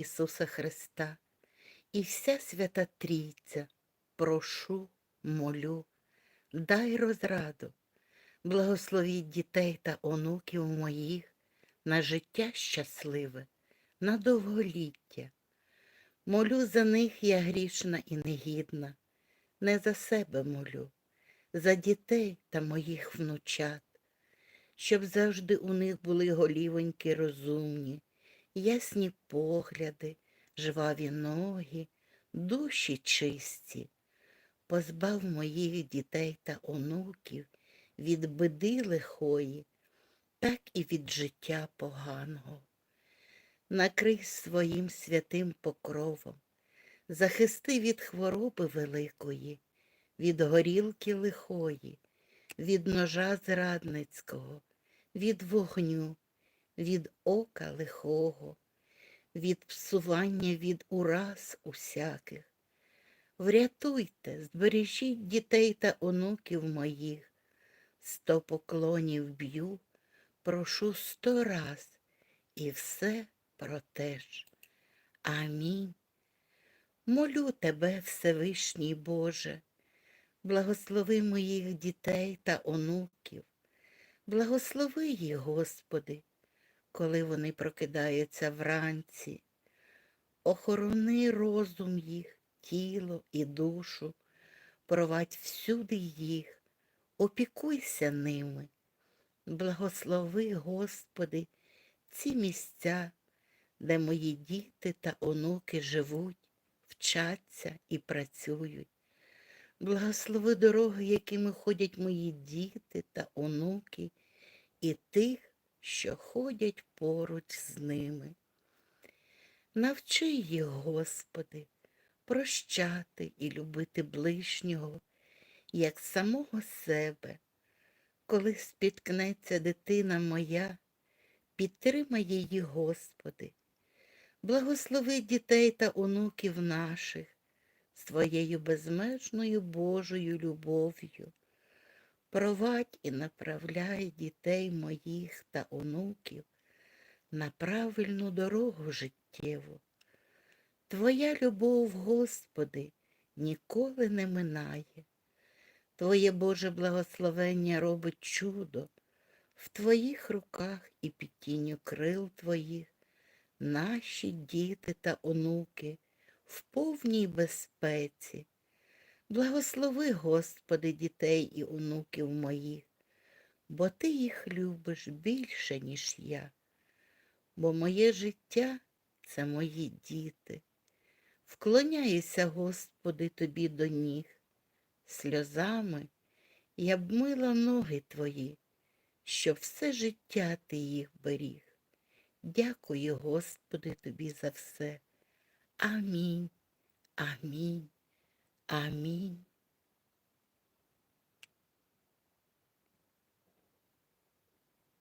Ісуса Христа. І вся свята Трійця, прошу, молю, дай розраду, благословіть дітей та онуків моїх на життя щасливе, на довголіття. Молю за них я грішна і негідна, не за себе молю, за дітей та моїх внучат, щоб завжди у них були голівоньки розумні, ясні погляди, жваві ноги, душі чисті. Позбав моїх дітей та онуків від биди лихої, так і від життя поганого. Накрий своїм святим покровом, захисти від хвороби великої, від горілки лихої, від ножа зрадницького, від вогню, від ока лихого, від псування від ураз усяких. Врятуйте, збережіть дітей та онуків моїх, сто поклонів б'ю, прошу сто раз, і все про те ж. Амінь. Молю тебе, Всевишній Боже, благослови моїх дітей та онуків, благослови їх, Господи, коли вони прокидаються вранці. Охорони розум їх, тіло і душу, провадь всюди їх, опікуйся ними. Благослови, Господи, ці місця, де мої діти та онуки живуть, вчаться і працюють. Благослови дороги, якими ходять мої діти та онуки, і тих, що ходять поруч з ними. Навчи їх, Господи, прощати і любити ближнього, як самого себе. Коли спіткнеться дитина моя, підтримай її, Господи, благослови дітей та онуків наших своєю безмежною Божою любов'ю. Провадь і направляй дітей моїх та онуків на правильну дорогу життєву. Твоя любов, Господи, ніколи не минає. Твоє Боже благословення робить чудо. В Твоїх руках і під тінню крил Твоїх наші діти та онуки в повній безпеці. Благослови, Господи, дітей і онуків моїх, бо Ти їх любиш більше, ніж я, бо моє життя це мої діти. Вклоняюся, Господи, Тобі до ніг, сльозами я б мила ноги Твої, щоб все життя Ти їх беріг. Дякую, Господи, Тобі за все. Амінь, амінь, амінь.